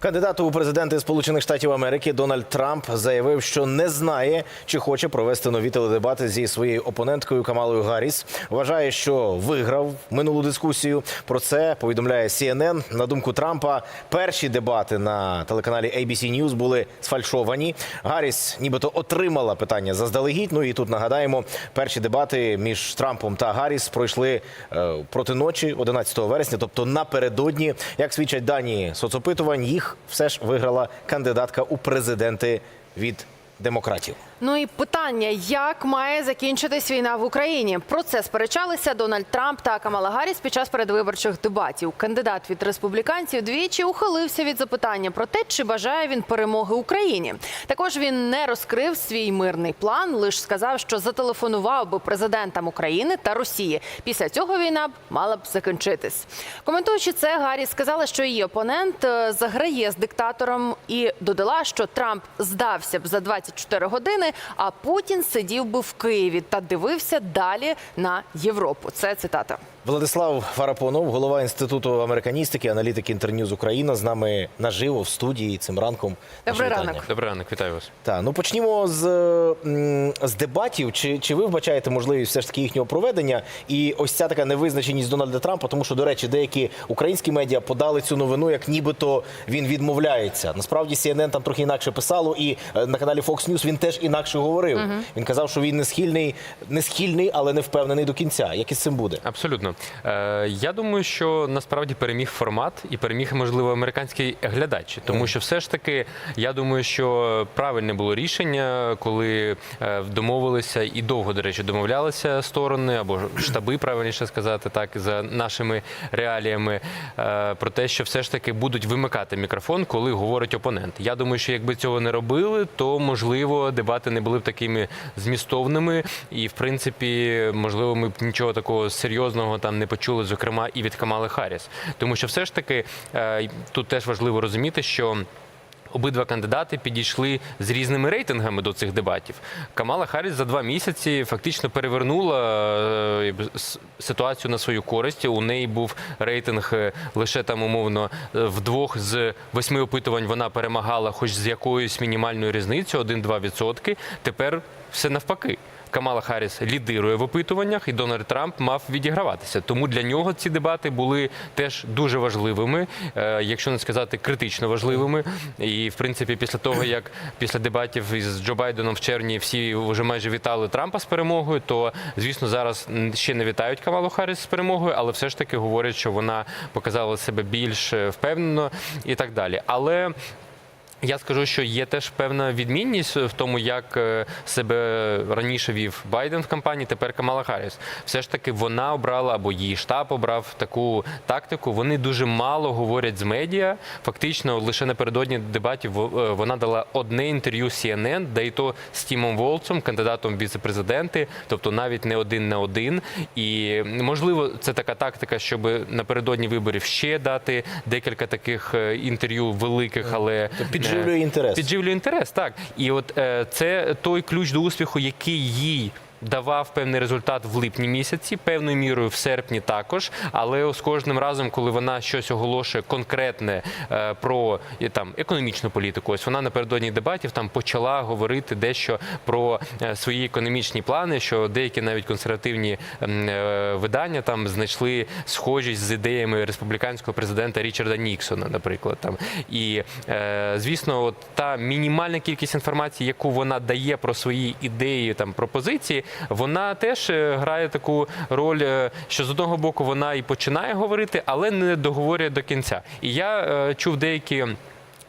Кандидат у президенти Сполучених Штатів Америки Дональд Трамп заявив, що не знає, чи хоче провести нові теледебати зі своєю опоненткою Камалою Гарріс. Вважає, що виграв минулу дискусію. Про це повідомляє CNN. На думку Трампа, перші дебати на телеканалі ABC News були сфальшовані. Гарріс нібито отримала питання заздалегідь. Ну і тут нагадаємо, перші дебати між Трампом та Гарріс пройшли е, проти ночі 11 вересня, тобто напередодні. Як свідчать дані соцопитувань, їх все ж виграла кандидатка у президенти від демократів. Ну і питання, як має закінчитись війна в Україні? Про це сперечалися Дональд Трамп та Камала Гарріс під час передвиборчих дебатів. Кандидат від республіканців двічі ухилився від запитання про те, чи бажає він перемоги Україні. Також він не розкрив свій мирний план, лише сказав, що зателефонував би президентам України та Росії. Після цього війна б мала б закінчитись. Коментуючи це, Гарріс сказала, що її опонент е, заграє з диктатором і додала, що Трамп здався б за 24 години, а Путін сидів би в Києві та дивився далі на Європу. Це цитата. Владислав Фарапонов, голова інституту американістики, аналітик Інтерньюз Україна, з нами наживо в студії цим ранком. Добрий ранок. Добрий ранок, вітаю вас. Так, ну почнімо з, з дебатів. Чи, чи ви вбачаєте можливість все ж таки їхнього проведення? І ось ця така невизначеність Дональда Трампа, тому що, до речі, деякі українські медіа подали цю новину, як нібито він відмовляється. Насправді CNN там трохи інакше писало, і е, на каналі Fox News він теж інакше говорив. Він казав, що він не схильний, не схильний, але не впевнений до кінця. Як із цим буде? Абсолютно. Е, я думаю, що насправді переміг формат і переміг, можливо, американський глядач. Тому що все ж таки, я думаю, що правильне було рішення, коли е, домовилися і довго, до речі, домовлялися сторони або штаби, правильніше сказати, так, за нашими реаліями, е, про те, що все ж таки будуть вимикати мікрофон, коли говорить опонент. Я думаю, що якби цього не робили, то можливо дебати не були б такими змістовними, і в принципі, можливо, ми б нічого такого серйозного там не почули, зокрема і від Камали Харріс. Тому що все ж таки е, тут теж важливо розуміти, що. Обидва кандидати підійшли з різними рейтингами до цих дебатів. Камала Харріс за два місяці фактично перевернула е, ситуацію на свою користь. У неї був рейтинг е, лише там умовно в двох з восьми опитувань вона перемагала, хоч з якоюсь мінімальною різницею, 1-2 відсотки. Тепер все навпаки. Камала Харріс лідирує в опитуваннях, і Дональд Трамп мав відіграватися. Тому для нього ці дебати були теж дуже важливими, е, якщо не сказати критично важливими. І в принципі, після того як після дебатів із Джо Байденом в червні всі вже майже вітали Трампа з перемогою, то звісно зараз ще не вітають Камалу Харріс з перемогою, але все ж таки говорять, що вона показала себе більш е, впевнено і так далі. Але я скажу, що є теж певна відмінність в тому, як е, себе раніше вів Байден в кампанії, тепер Камала Харріс. Все ж таки вона обрала або її штаб обрав таку тактику. Вони дуже мало говорять з медіа. Фактично, лише напередодні дебатів е, вона дала одне інтерв'ю CNN, де і то з Тімом Волцом, кандидатом в віце-президенти, тобто навіть не один на один. І можливо, це така тактика, щоб напередодні виборів ще дати декілька таких е, інтерв'ю великих, але Підживлює е, інтерес. Підживлює інтерес, так. І от е, це той ключ до успіху, який їй. Давав певний результат в липні місяці, певною мірою в серпні також. Але ось кожним разом, коли вона щось оголошує конкретне е, про там економічну політику, ось вона напередодні дебатів там почала говорити дещо про е, свої економічні плани, що деякі навіть консервативні е, видання там знайшли схожість з ідеями республіканського президента Річарда Ніксона, наприклад. Там і звісно, от та мінімальна кількість інформації, яку вона дає про свої ідеї там пропозиції, вона теж е, грає таку роль, е, що з одного боку вона і починає говорити, але не договорює до кінця. І я е, чув деякі.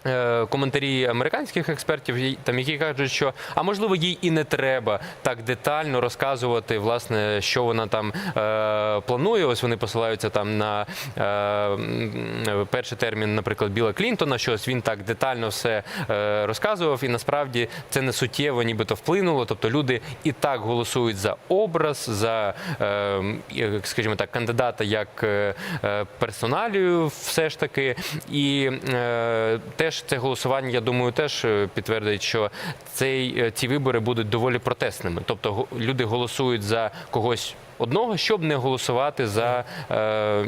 Е, Коментарі американських експертів, там які кажуть, що а можливо їй і не треба так детально розказувати, власне, що вона там е, планує. Ось вони посилаються там на е, перший термін, наприклад, Біла Клінтона. що ось він так детально все е, розказував, і насправді це не суттєво, нібито вплинуло. Тобто люди і так голосують за образ, за, е, скажімо так, кандидата як е, е, персоналію, все ж таки. І е, теж це голосування, я думаю, теж е, підтвердить, що цей, е, ці вибори будуть доволі протестними. Тобто люди голосують за когось. Одного, щоб не голосувати за, е,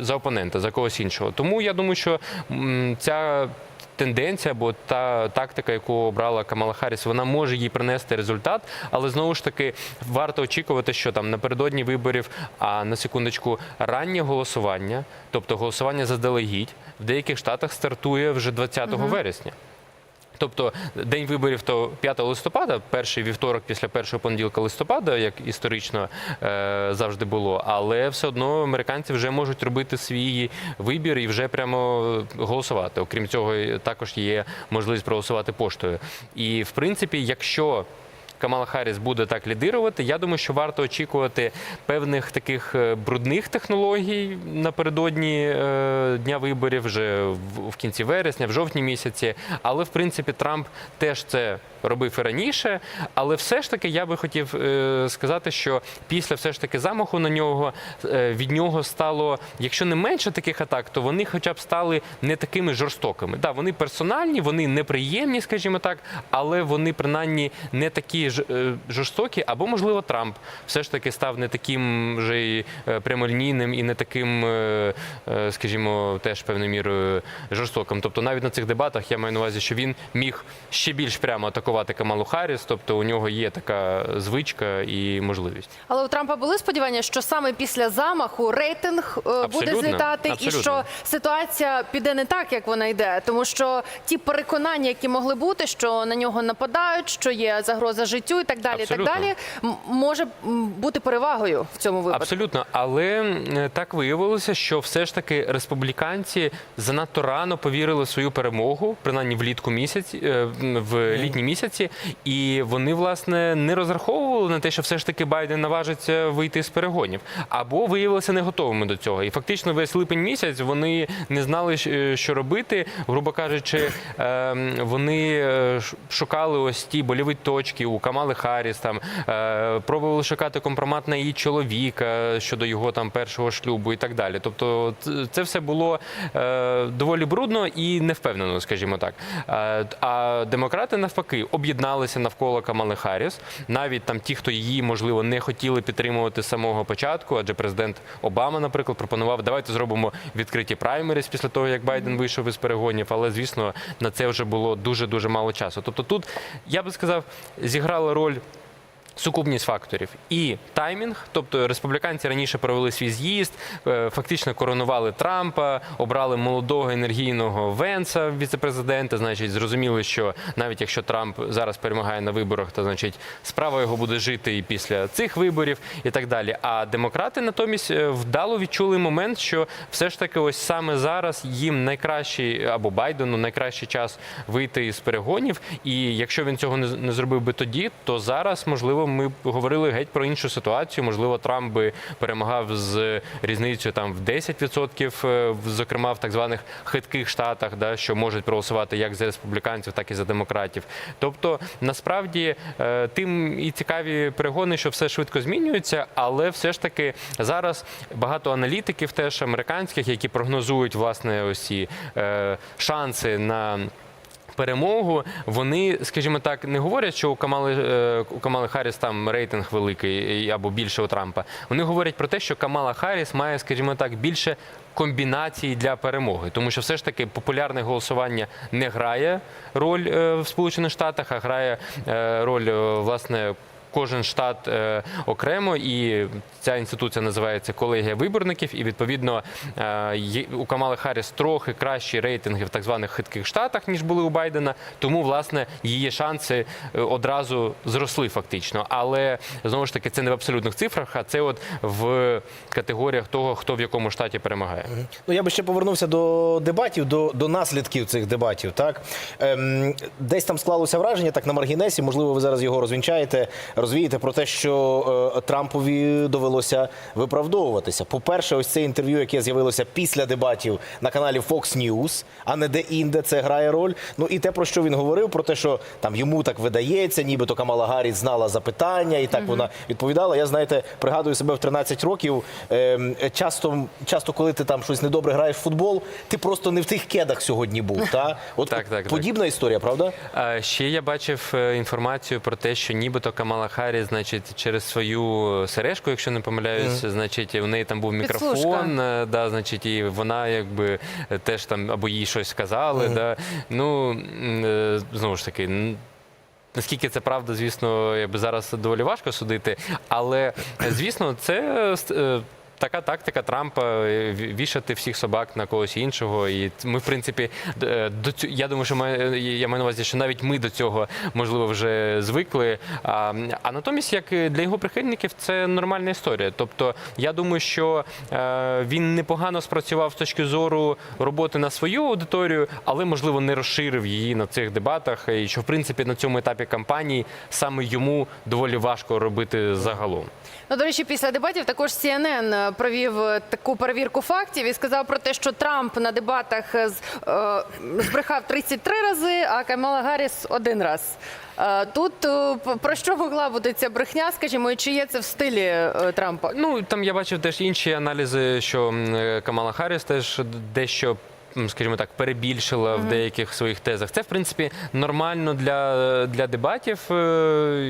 за опонента, за когось іншого. Тому я думаю, що ця тенденція або та тактика, яку обрала Камала Харріс, вона може їй принести результат, але знову ж таки варто очікувати, що там напередодні виборів, а на секундочку, раннє голосування, тобто голосування заздалегідь, в деяких штатах стартує вже 20 вересня. Тобто день виборів то 5 листопада, перший вівторок після першого понеділка листопада, як історично е, завжди було. Але все одно американці вже можуть робити свій вибір і вже прямо голосувати. Окрім цього, також є можливість проголосувати поштою. І в принципі, якщо Камала Харріс буде так лідирувати. Я думаю, що варто очікувати певних таких е, брудних технологій напередодні е, дня виборів, вже в, кінці вересня, в жовтні місяці. Але в принципі Трамп теж це робив і раніше. Але все ж таки я би хотів е, сказати, що після все ж таки замаху на нього від нього стало, якщо не менше таких атак, то вони хоча б стали не такими жорстокими. Да, вони персональні, вони неприємні, скажімо так, але вони принаймні не такі жорстокі, або можливо Трамп все ж таки став не таким же й, е, прямолінійним і не таким, е, е, скажімо, теж певною мірою жорстоким. Тобто навіть на цих дебатах я маю на увазі, що він міг ще більш прямо атакувати Камалу Харріс, тобто у нього є така звичка і можливість. Але у Трампа були сподівання, що саме після замаху рейтинг е, буде Абсолютно, злітати, і що ситуація піде не так, як вона йде. Тому що ті переконання, які могли бути, що на нього нападають, що є загроза життю і так далі, і так Абсолютно. далі, може бути перевагою в цьому випадку. Абсолютно, але е, так виявилося, що все ж таки республіканці занадто рано повірили в свою перемогу, принаймні влітку місяці, е, в літні місяці, і вони власне не розраховували на те, що все ж таки Байден наважиться вийти з перегонів, або виявилися не готовими до цього. І фактично весь липень місяць вони не знали, що робити. Грубо кажучи, ем, вони е, шукали ось ті больові точки у Камали Харріс, там е, пробували шукати компромат на її чоловіка щодо його там першого шлюбу і так далі. Тобто, це все було е, доволі брудно і невпевнено, скажімо так. Е, А демократи навпаки об'єдналися навколо Камали Харріс. Навіть там ті, хто її можливо не хотіли підтримувати з самого початку, адже президент Обама, наприклад, пропонував, давайте зробимо відкриті праймеріс після того, як Байден вийшов із перегонів. Але звісно, на це вже було дуже дуже мало часу. Тобто, тут я би сказав, зіграла роль. Сукупність факторів і таймінг, тобто республіканці раніше провели свій з'їзд, е, фактично коронували Трампа, обрали молодого енергійного Венса віцепрезидента. Значить, зрозуміли, що навіть якщо Трамп зараз перемагає на виборах, то значить справа його буде жити і після цих виборів, і так далі. А демократи натомість е, вдало відчули момент, що все ж таки, ось саме зараз їм найкращий або Байдену найкращий час вийти із перегонів. І якщо він цього з- не зробив би тоді, то зараз можливо ми б говорили геть про іншу ситуацію. Можливо, Трамп би перемагав з різницею там в 10%, е, зокрема в так званих хитких штатах, да, що можуть проголосувати як за республіканців, так і за демократів. Тобто, насправді е, тим і цікаві перегони, що все швидко змінюється, але все ж таки зараз багато аналітиків, теж американських, які прогнозують власне ось ці е, шанси на. Перемогу вони, скажімо так, не говорять, що у Камали е, у Камали Харріс там рейтинг великий або більше у Трампа. Вони говорять про те, що Камала Харріс має, скажімо так, більше Комбінації для перемоги, тому що все ж таки популярне голосування не грає роль е, в Сполучених Штатах, а грає е, роль власне. Кожен штат е, окремо, і ця інституція називається колегія виборників. І відповідно е, у Камали Харріс трохи кращі рейтинги в так званих хитких штатах, ніж були у Байдена. Тому власне її шанси е, одразу зросли фактично. Але знову ж таки, це не в абсолютних цифрах, а це от в категоріях того, хто в якому штаті перемагає. Ну, я би ще повернувся до дебатів, до, до наслідків цих дебатів. Так ем, десь там склалося враження, так на маргінесі. Можливо, ви зараз його розвінчаєте, розвієте про те, що е, Трампові довелося виправдовуватися. По-перше, ось це інтерв'ю, яке з'явилося після дебатів на каналі Fox News, а не де інде це грає роль. Ну і те, про що він говорив, про те, що там йому так видається, нібито Камала Гарріс знала запитання, і так вона відповідала. Я знаєте, пригадую себе в 13 років. ем, часто, часто, коли ти там щось недобре граєш в футбол, ти просто не в тих кедах сьогодні був. Та? От Так, так, так. подібна історія, правда? А Ще я бачив е, інформацію про те, що нібито Камала Харріс, значить, через свою сережку, якщо не помиляюсь, значить, у неї там був мікрофон, е, да, значить, і вона якби е, теж там або їй щось сказали. Да. Ну е, знову ж таки. Наскільки це правда, звісно, якби зараз доволі важко судити, але звісно, це така тактика Трампа е, вішати всіх собак на когось іншого. І ми, в принципі, е, до цю- я думаю, що ми, е, я маю на увазі, що навіть ми до цього можливо вже звикли. А, а натомість, як для його прихильників, це нормальна історія. Тобто, я думаю, що він непогано спрацював з точки зору роботи на свою аудиторію, але можливо не розширив її на цих дебатах. І що в принципі на цьому етапі кампанії саме йому доволі важко робити загалом. Ну, до речі, після дебатів також CNN провів е, таку перевірку фактів і сказав про те, що Трамп на дебатах е, збрехав 33 рази, а Камала Гарріс один раз. Е, Тут про що могла бути ця брехня, скажімо, і чи є це в стилі Трампа? Ну там я бачив теж інші аналізи, що Камала Харріс теж дещо. Скажімо так, перебільшила в деяких своїх тезах. Це в принципі нормально для, для дебатів. е,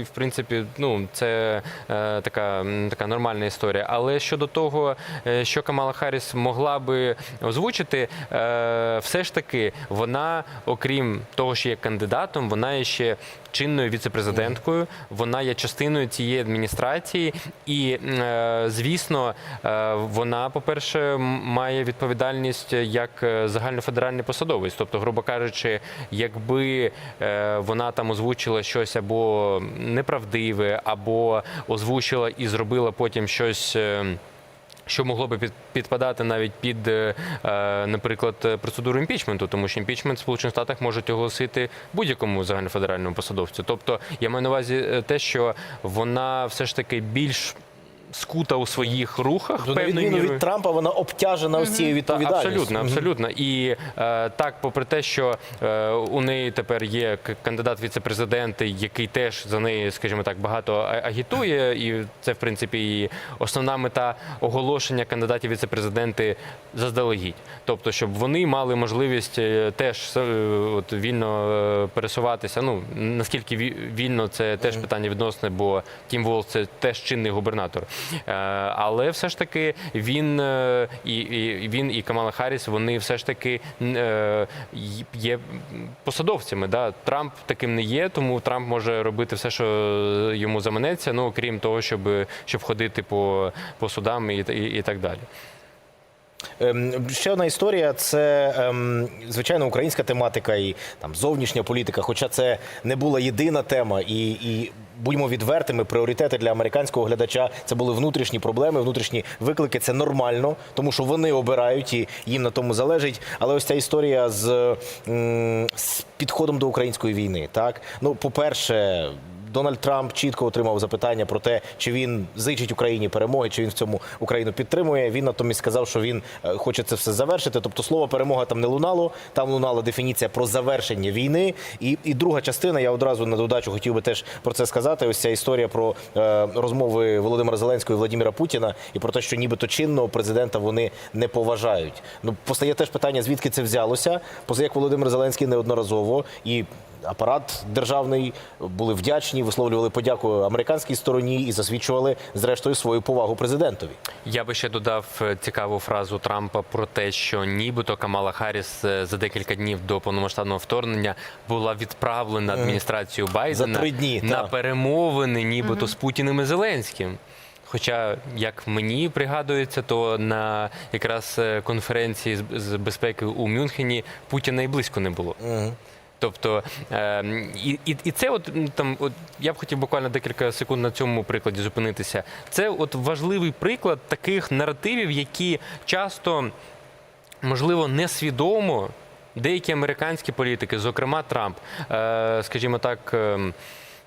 В принципі, ну це е, така, така нормальна історія. Але щодо того, е, що Камала Харріс могла би озвучити, е, все ж таки вона, окрім того, що є кандидатом, вона є ще чинною віцепрезиденткою. Вона є частиною цієї адміністрації, і е, звісно, е, вона, по-перше, має відповідальність як е, загальнофедеральний посадовець. Тобто, грубо кажучи, якби вона там озвучила щось або неправдиве, або озвучила і зробила потім щось. Що могло би під, підпадати навіть під, е, е, наприклад, процедуру імпічменту, тому що імпічмент в Сполучених Штатах можуть оголосити будь-якому загальнофедеральному посадовцю. Тобто я маю на увазі е, те, що вона все ж таки більш скута у своїх рухах Ну, на певною відміну мірою. від Трампа, вона обтяжена ось цією відповідальністю. Абсолютно, абсолютно. І е, так, попри те, що е, у неї тепер є к- кандидат віце-президенти, який теж за неї, скажімо так, багато агітує, і це в принципі і основна мета оголошення кандидатів віце-президенти заздалегідь. Тобто, щоб вони мали можливість е, теж от, вільно пересуватися. Ну наскільки ві- вільно це теж питання відносне, бо Тім Волс це теж чинний губернатор. Е, Але все ж таки він е, і, і він і Камала Харріс, вони все ж таки е, є посадовцями. Да? Трамп таким не є, тому Трамп може робити все, що йому заманеться, ну окрім того, щоб, щоб ходити по, по судам і, і, і так далі. Ем, Ще одна історія це ем, звичайно українська тематика і там зовнішня політика. Хоча це не була єдина тема, і, і будьмо відвертими, пріоритети для американського глядача це були внутрішні проблеми, внутрішні виклики. Це нормально, тому що вони обирають і їм на тому залежить. Але ось ця історія з, з підходом до української війни. Так, ну по-перше. Дональд Трамп чітко отримав запитання про те, чи він зичить Україні перемоги, чи він в цьому Україну підтримує. Він натомість сказав, що він е, хоче це все завершити. Тобто слово перемога там не лунало, там лунала дефініція про завершення війни. І, і друга частина, я одразу на додачу хотів би теж про це сказати. Ось ця історія про е, розмови Володимира Зеленського і Владимира Путіна і про те, що нібито чинного президента вони не поважають. Ну постає теж питання, звідки це взялося. Поза як Володимир Зеленський неодноразово і апарат державний були вдячні, висловлювали подяку американській стороні і засвідчували зрештою свою повагу президентові. Я би ще додав е, цікаву фразу Трампа про те, що нібито Камала Харріс е, за декілька днів до повномасштабного вторгнення була відправлена адміністрацією Байдена За три дні, на так. перемовини, нібито з Путіним і Зеленським. Хоча, як мені пригадується, то на якраз е, конференції з- з безпеки у Мюнхені Путіна і близько не було. Тобто е, і, і, і це, от там, от я б хотів буквально декілька секунд на цьому прикладі зупинитися. Це от важливий приклад таких наративів, які часто, можливо, несвідомо деякі американські політики, зокрема Трамп, е, скажімо так.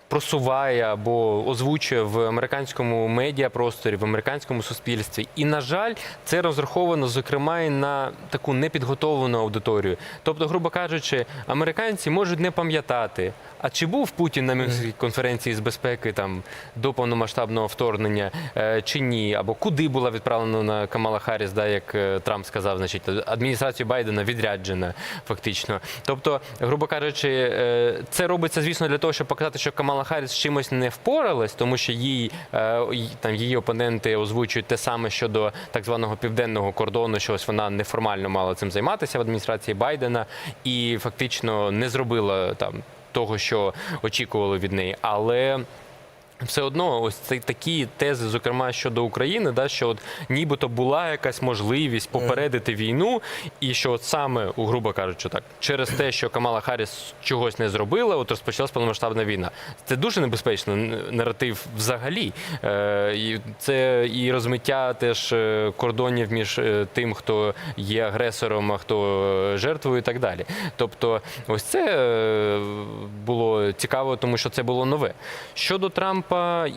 Просуває або озвучує в американському медіапросторі, в американському суспільстві. І, на жаль, це розраховано, зокрема, і на таку непідготовлену аудиторію. Тобто, грубо кажучи, американці можуть не пам'ятати, а чи був Путін на Мюнхенській конференції з безпеки там до повномасштабного вторгнення е, чи ні, або куди була відправлена на Камала Харріс, да, як е, Трамп сказав, значить адміністрацію Байдена відряджена фактично. Тобто, грубо кажучи, е, це робиться, звісно, для того, щоб показати, що Камала Камала Харріс з чимось не впоралась, тому що їй е, там її опоненти озвучують те саме щодо так званого південного кордону, що ось вона неформально мала цим займатися в адміністрації Байдена і фактично не зробила там того, що очікували від неї. Але все одно, ось це такі тези, зокрема щодо України, да, що от нібито була якась можливість попередити війну, і що от саме, грубо кажучи, так, через те, що Камала Харріс чогось не зробила, от розпочалась повномасштабна війна. Це дуже небезпечний наратив взагалі. Е, і це і розмиття теж е, кордонів між е, тим, хто є агресором, а хто жертвою, і так далі. Тобто, ось це було цікаво, тому що це було нове. Щодо Трампа,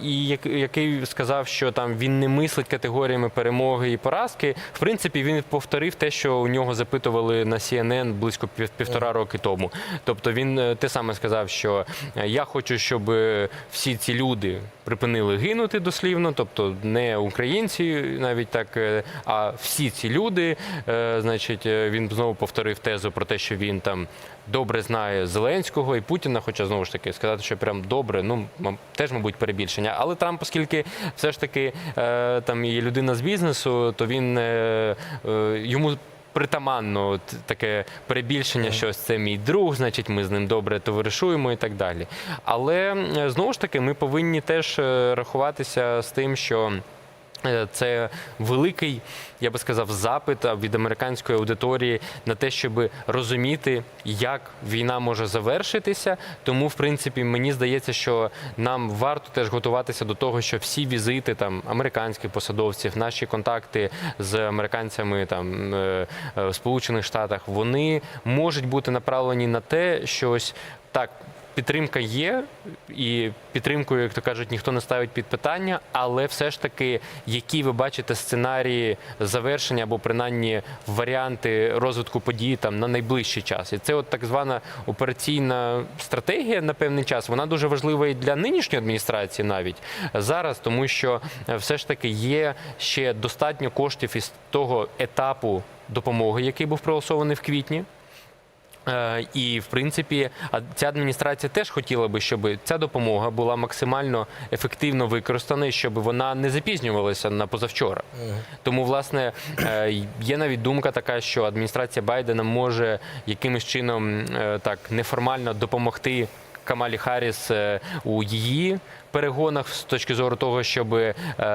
і який сказав, що там він не мислить категоріями перемоги і поразки. В принципі, він повторив те, що у нього запитували на CNN близько пів- півтора роки тому. Тобто він е, те саме сказав, що е, я хочу, щоб е, всі ці люди припинили гинути дослівно, тобто не українці, навіть так, а всі ці люди. Значить, він знову повторив тезу про те, що він там добре знає Зеленського і Путіна, хоча знову ж таки сказати, що прям добре, ну теж, мабуть, перебільшення. Але Трамп, оскільки все ж таки е, там є людина з бізнесу, то він е, е, йому. Притаманно таке перебільшення, що це мій друг, значить, ми з ним добре товаришуємо і так далі. Але знову ж таки, ми повинні теж рахуватися з тим, що Це великий, я би сказав, запит від американської аудиторії на те, щоб розуміти, як війна може завершитися. Тому, в принципі, мені здається, що нам варто теж готуватися до того, що всі візити там американських посадовців, наші контакти з американцями там е, е, в Сполучених Штатах, вони можуть бути направлені на те, що ось так. Підтримка є, і підтримкою, як то кажуть, ніхто не ставить під питання, але все ж таки, які ви бачите сценарії завершення або принаймні варіанти розвитку подій там на найближчий час. І це от так звана операційна стратегія на певний час. Вона дуже важлива і для нинішньої адміністрації навіть зараз, тому що все ж таки є ще достатньо коштів із того етапу допомоги, який був проголосований в квітні. Е, І в принципі, ця адміністрація теж хотіла би, щоб ця допомога була максимально ефективно використана, і щоб вона не запізнювалася на позавчора. Тому, власне, е, є навіть думка така, що адміністрація Байдена може якимось чином е, так неформально допомогти Камалі Харріс у її перегонах з точки зору того, щоб, е,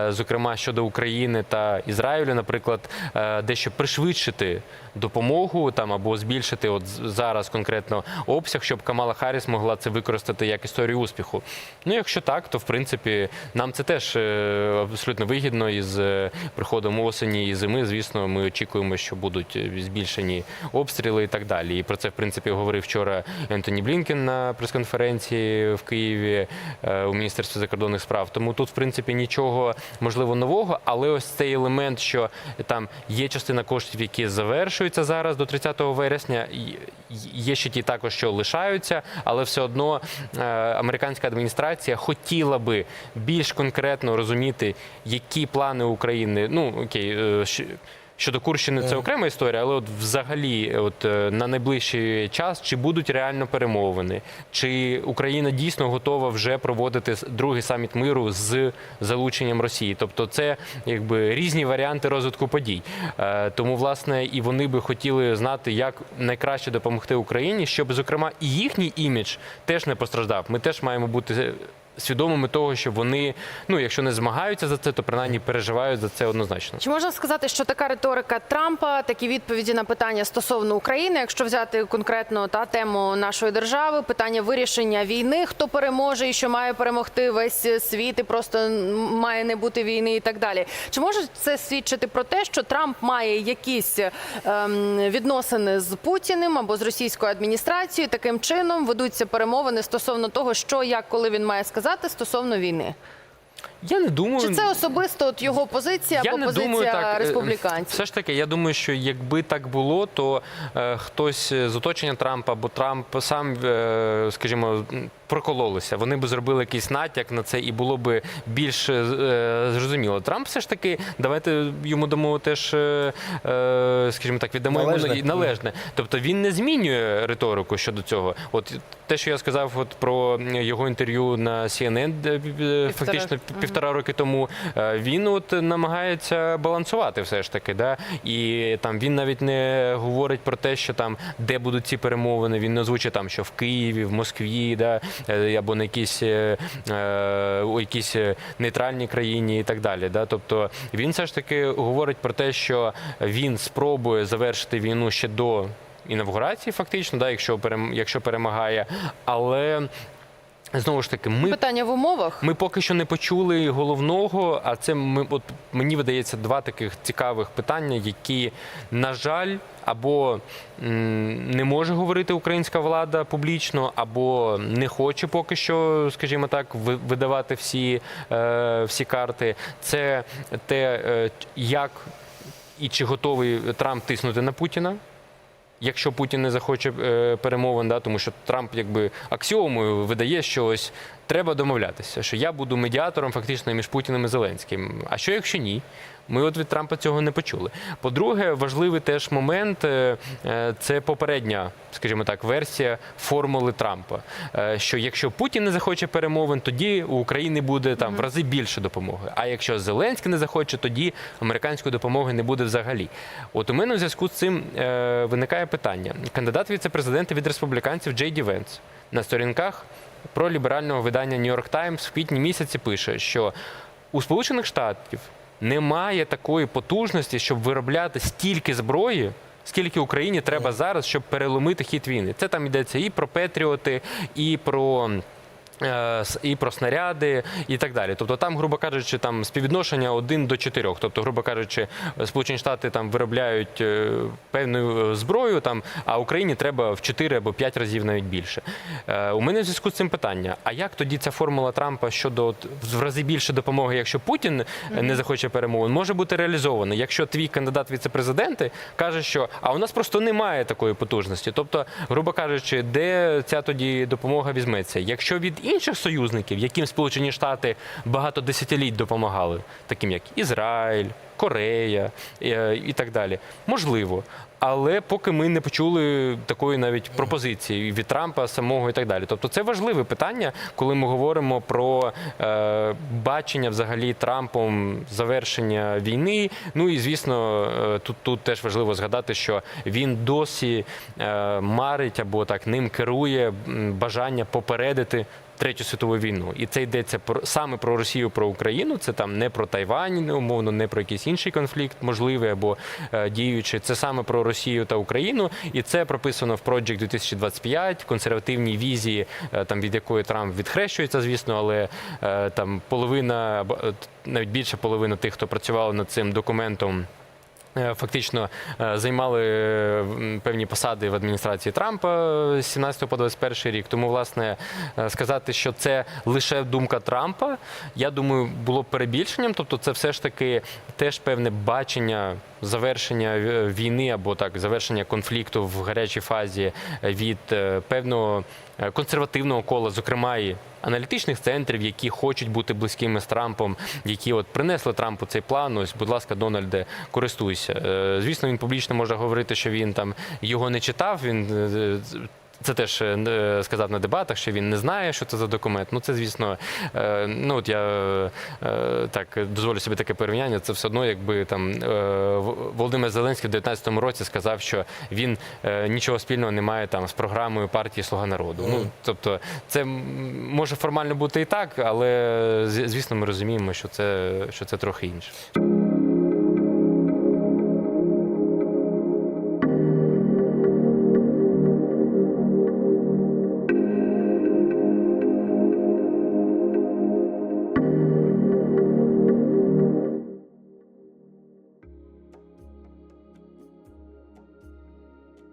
зокрема, щодо України та Ізраїлю, наприклад, е, дещо пришвидшити допомогу там або збільшити от зараз конкретно обсяг, щоб Камала Харріс могла це використати як історію успіху. Ну, якщо так, то в принципі нам це теж е, абсолютно вигідно із приходом осені і зими. Звісно, ми очікуємо, що будуть збільшені обстріли і так далі. І про це в принципі говорив вчора Ентоні Блінкен на прес-конференції в Києві у Міністерстві закордонних справ. Тому тут, в принципі, нічого можливо нового, але ось цей елемент, що там є частина коштів, які завершуються зараз до 30 вересня. Є ще ті також, що лишаються, але все одно е, американська адміністрація хотіла би більш конкретно розуміти, які плани України. Ну окей, е, Щодо Курщини, це окрема історія, але от взагалі, от е, на найближчий час, чи будуть реально перемовини, чи Україна дійсно готова вже проводити другий саміт миру з залученням Росії? Тобто, це якби різні варіанти розвитку подій. Е, Тому, власне, і вони би хотіли знати, як найкраще допомогти Україні, щоб, зокрема, і їхній імідж теж не постраждав. Ми теж маємо бути свідомими того, що вони, ну якщо не змагаються за це, то принаймні переживають за це однозначно. Чи можна сказати, що така риторика Трампа, такі відповіді на питання стосовно України, якщо взяти конкретно та тему нашої держави, питання вирішення війни, хто переможе і що має перемогти весь світ, і просто має не бути війни, і так далі. Чи може це свідчити про те, що Трамп має якісь ем, відносини з Путіним або з російською адміністрацією? Таким чином ведуться перемовини стосовно того, що як коли він має сказати стосовно війни? Я не думаю. Чи це особисто от його позиція Я або не позиція думаю так. Е, республіканців? Все ж таки, я думаю, що якби так було, то е, хтось з оточення Трампа або Трамп сам, е, скажімо, прокололися. Вони б зробили якийсь натяк на це і було б більш е, зрозуміло. Трамп все ж таки, давайте йому дамо теж, е, е, скажімо так, віддамо Належне. йому належне. Тобто він не змінює риторику щодо цього. От те, що я сказав, от про його інтерв'ю на CNN, е, фактично півтора роки тому, е, він от намагається балансувати все ж таки. Да? І там він навіть не говорить про те, що там де будуть ці перемовини. Він не озвучує там, що в Києві, в Москві, да? е, або на якійсь, е, у якійсь нейтральній країні і так далі. Да? Тобто він все ж таки говорить про те, що він спробує завершити війну ще до інавгурації, фактично, да, якщо якщо перемагає, але. Знову ж таки, ми Питання в умовах. ми поки що не почули головного, а це ми, от мені видається два таких цікавих питання, які, на жаль, або м, не може говорити українська влада публічно, або не хоче поки що, скажімо так, видавати всі, е, всі карти. Це те, е, як і чи готовий Трамп тиснути на Путіна якщо Путін не захоче е, перемовин, да, тому що Трамп якби аксіомою видає, що ось треба домовлятися, що я буду медіатором фактично між Путіним і Зеленським. А що якщо ні? Ми от від Трампа цього не почули. По-друге, важливий теж момент е, е, це попередня, скажімо так, версія формули Трампа. Е, Що якщо Путін не захоче перемовин, тоді у України буде там в рази більше допомоги. А якщо Зеленський не захоче, тоді американської допомоги не буде взагалі. От у мене в зв'язку з цим виникає питання. Кандидат віце-президента від республіканців Джей Ді Венс на сторінках про ліберального видання New York Times в квітні місяці пише, що у Сполучених Штатів немає такої потужності, щоб виробляти стільки зброї. Скільки Україні треба зараз, щоб переломити хід війни? Це там йдеться і про Петріоти, і про. Е, І про снаряди, і так далі. Тобто, там, грубо кажучи, там співвідношення 1 до 4. Тобто, грубо кажучи, Сполучені Штати там виробляють е, певну е, зброю, там, а Україні треба в 4 або 5 разів навіть більше. У мене в зв'язку з цим питання: а як тоді ця формула Трампа щодо от в рази більше допомоги, якщо Путін не захоче перемовин, може бути реалізована, якщо твій кандидат віце-президенти каже, що а у нас просто немає такої потужності. Тобто, грубо кажучи, де ця тоді допомога візьметься? Якщо від інших союзників, яким Сполучені Штати багато десятиліть допомагали, таким як Ізраїль, Корея е, і так далі, можливо. Але поки ми не почули такої навіть пропозиції від Трампа самого і так далі. Тобто це важливе питання, коли ми говоримо про е, бачення взагалі Трампом завершення війни. Ну і звісно, е, тут, тут теж важливо згадати, що він досі е, марить або так ним керує бажання попередити. Третю світову війну, і це йдеться про саме про Росію, про Україну. Це там не про Тайвань, не умовно, не про якийсь інший конфлікт, можливий або е, діючий. Це саме про Росію та Україну, і це прописано в Project 2025, консервативній візії, е, там від якої Трамп відхрещується, звісно, але е, там половина е, навіть більше половини тих, хто працювали над цим документом. Е, Фактично е, займали е, певні посади в адміністрації Трампа з 17 по 21 рік. Тому, власне, сказати, що це лише думка Трампа, я думаю, було перебільшенням. Тобто, це все ж таки теж певне бачення завершення війни або так завершення конфлікту в гарячій фазі від певного консервативного кола, зокрема і аналітичних центрів, які хочуть бути близькими з Трампом, які от принесли Трампу цей план. Ось, будь ласка, Дональде, користуйся. Е, Звісно, він публічно може говорити, що він там його не читав. Він е, це теж е, сказав на дебатах, що він не знає, що це за документ. Ну це, звісно, е, ну от я е, так дозволю собі таке порівняння. Це все одно, якби там Володимир Зеленський в 19-му році сказав, що він нічого спільного не має там з програмою партії Слуга народу. Ну тобто, це може формально бути і так, але звісно, ми розуміємо, що це, що це трохи інше.